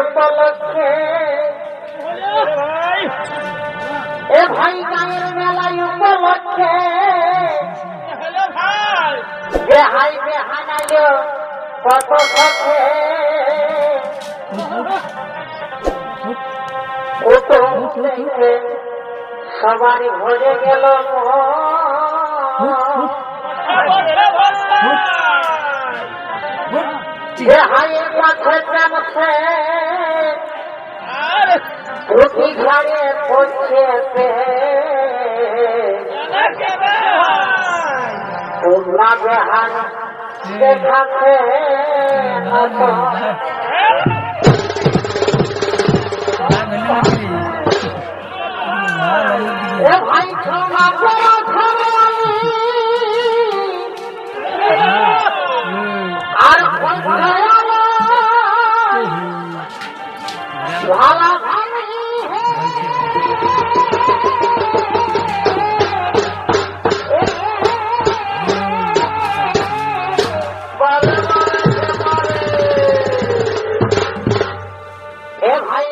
উপলক্ষে। এ ভাই গায়ের মেলায় উপলক্ষে। যে হাই বেহানাইল কত পথে কুটুম দেখে সবারই ভরে গেল মন। প্রতি ঘরে তোমরা বেহান দেখাতে এ ভাই ক্ষমা করো ক্ষমা।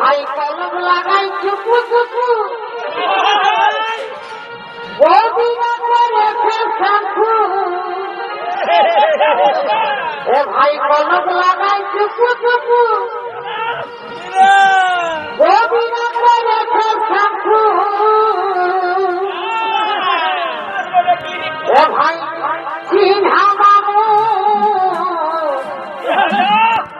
ভাই কলম লাগাই চুপু চুপু। বৌদিরা করেছে শ্যাম্পু। এ ভাই কলম লাগাই চুপু চুপু।